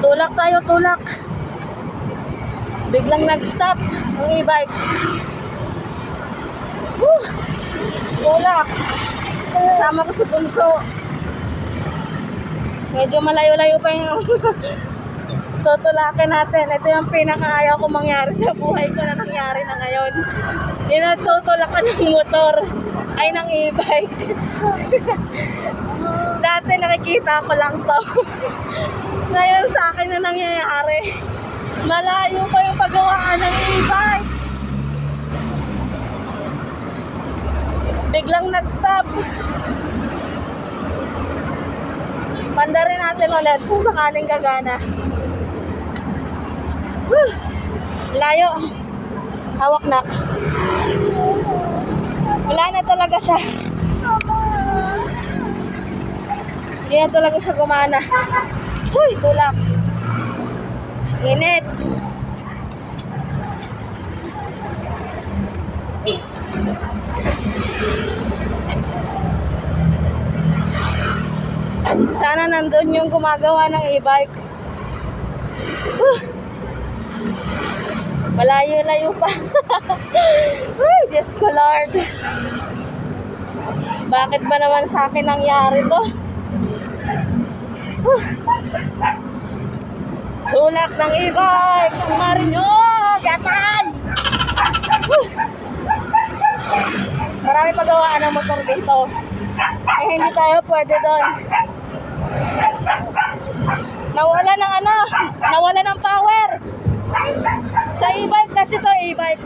Tulak tayo, tulak. Biglang nag-stop ang e-bike. Woo! Tulak. Kasama ko si Bunso. Medyo malayo-layo pa yung tutulakin natin. Ito yung pinakaayaw ko mangyari sa buhay ko na nangyari na ngayon. Yung natutulakan ng motor ay ng e-bike. Dati nakikita ko lang to. Ngayon sa akin na nangyayari. Malayo pa yung paggawaan ng e-bike. Biglang nag-stop. Panda rin natin ulit kung sakaling gagana. Whew! Layo. Hawak na. Wala na talaga siya. Hindi na talaga siya gumana. Uy, tulak. Init. Sana nandun yung gumagawa ng e-bike. Whew. Malayo-layo pa. Ay, Diyos ko Lord. Bakit ba naman sa akin nangyari to? Whew. Tulak ng e-bike. Ang marinyo. Gatay! Whew. Marami pagawaan ng motor dito. Eh, hindi tayo pwede doon. Nawala ng ano, nawala ng power. Sa e-bike kasi to e-bike.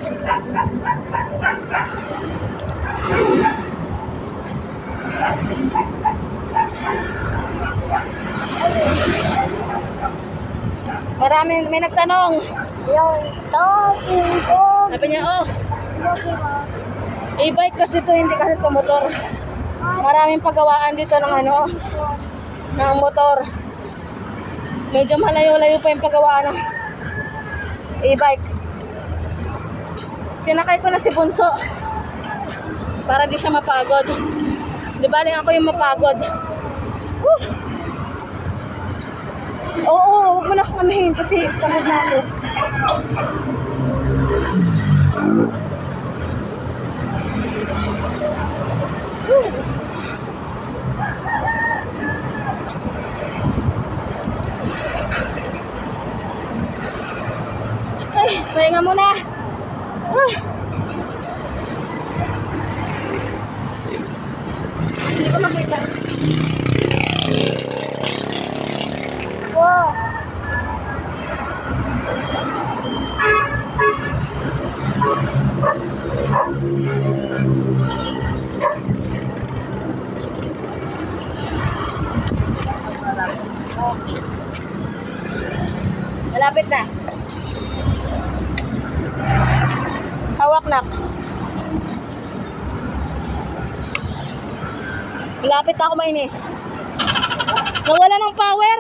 Marami, may nagtanong. Yung talking ko. Sabi niya, oh, e-bike kasi to, hindi kasi to motor. Maraming pagawaan dito ng ano, ng motor. Medyo malayo-layo pa yung pagawaan ng e-bike. Sinakay ko na si Bunso para di siya mapagod. Di ba ako yung mapagod? Woo! Oo, huwag mo na akong amihin kasi pagod na ako. Ay, pahinga muna. Ah. Hindi ko makita. Malapit na. Hawak na. Malapit na ako mainis. Nawala ng power.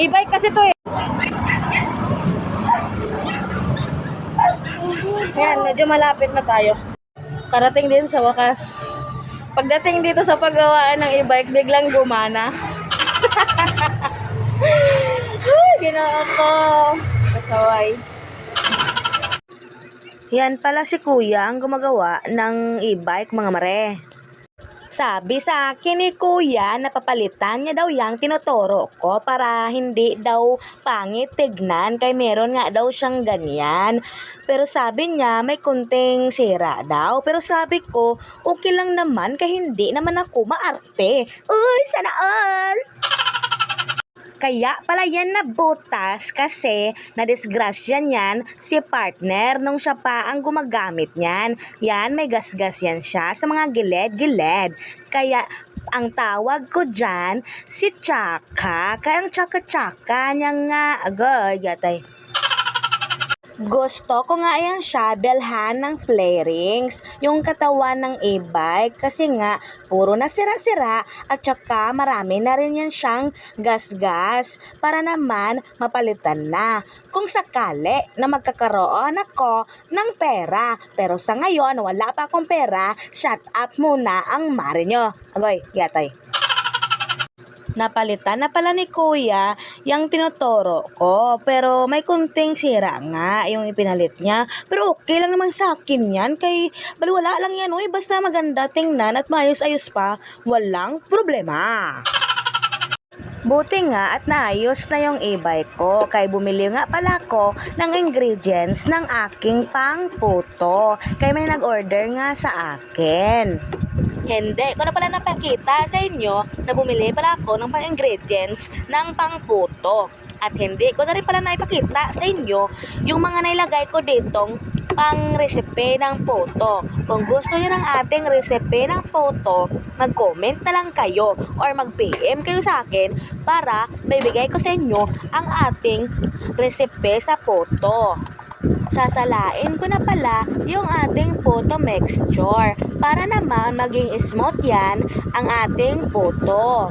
E-bike kasi to eh. Yan, medyo malapit na tayo. Parating din sa wakas. Pagdating dito sa paggawaan ng e-bike, biglang gumana. Ay, ginawa ko. Kasaway. Yan pala si kuya ang gumagawa ng e-bike mga mare. Sabi sa akin ni kuya, napapalitan niya daw yung tinuturo ko para hindi daw pangit tignan kay meron nga daw siyang ganyan. Pero sabi niya may kunting sira daw. Pero sabi ko, okay lang naman kay hindi naman ako maarte. Uy, sana all! Kaya pala yan nabutas kasi nadisgrasya niyan si partner nung siya pa ang gumagamit niyan. Yan, may gasgas yan siya sa mga gilid-gilid. Kaya ang tawag ko dyan, si Chaka. Kaya ang Chaka-Chaka niya nga, agay, yatay. Gusto ko nga yan siya belhan ng flarings, yung katawan ng e-bike kasi nga puro na sira-sira at saka marami na rin yan siyang gas-gas para naman mapalitan na. Kung sakali na magkakaroon ako ng pera pero sa ngayon wala pa akong pera, shut up muna ang mari nyo. Agoy, yatay. Napalitan na pala ni kuya yung tinuturo ko. Pero may kunting sira nga yung ipinalit niya. Pero okay lang naman sa akin yan. Kay baliwala lang yan, uy. Basta maganda tingnan at maayos-ayos pa, walang problema. Buti nga at naayos na yung e-bike ko kay bumili nga pala ko ng ingredients ng aking pangputo kay may nag-order nga sa akin. Hindi ko na pala napakita sa inyo na bumili pala ako ng pang-ingredients ng pangputo. At hindi ko na rin pala naipakita sa inyo yung mga nailagay ko ditong pang-recipe ng puto. Kung gusto niyo ng ating recipe ng puto, mag-comment na lang kayo or mag-PM kayo sa akin para maibigay ko sa inyo ang ating recipe sa puto. Sasalain ko na pala yung ating puto mixture para naman maging smooth yan ang ating puto.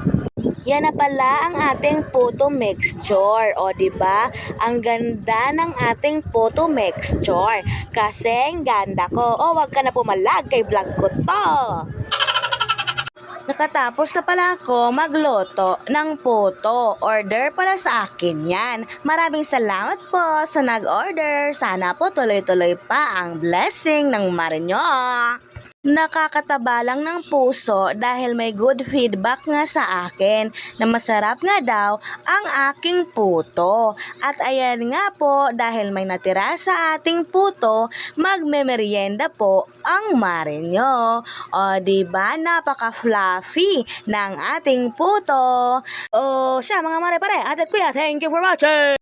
Yan na pala ang ating puto mixture. O, ba? Ang ganda ng ating puto mixture. Kasi ang ganda ko. O, wag ka na pumalag kay vlog ko to. Nakatapos na pala ako magluto ng puto. Order pala sa akin yan. Maraming salamat po sa nag-order. Sana po tuloy-tuloy pa ang blessing ng Marinyo. Nakakataba lang ng puso dahil may good feedback nga sa akin na masarap nga daw ang aking puto. At ayan nga po dahil may natira sa ating puto, magmemeryenda po ang Marinyo. O di ba napaka-fluffy ng ating puto. O siya mga mare pare, at kuya, thank you for watching!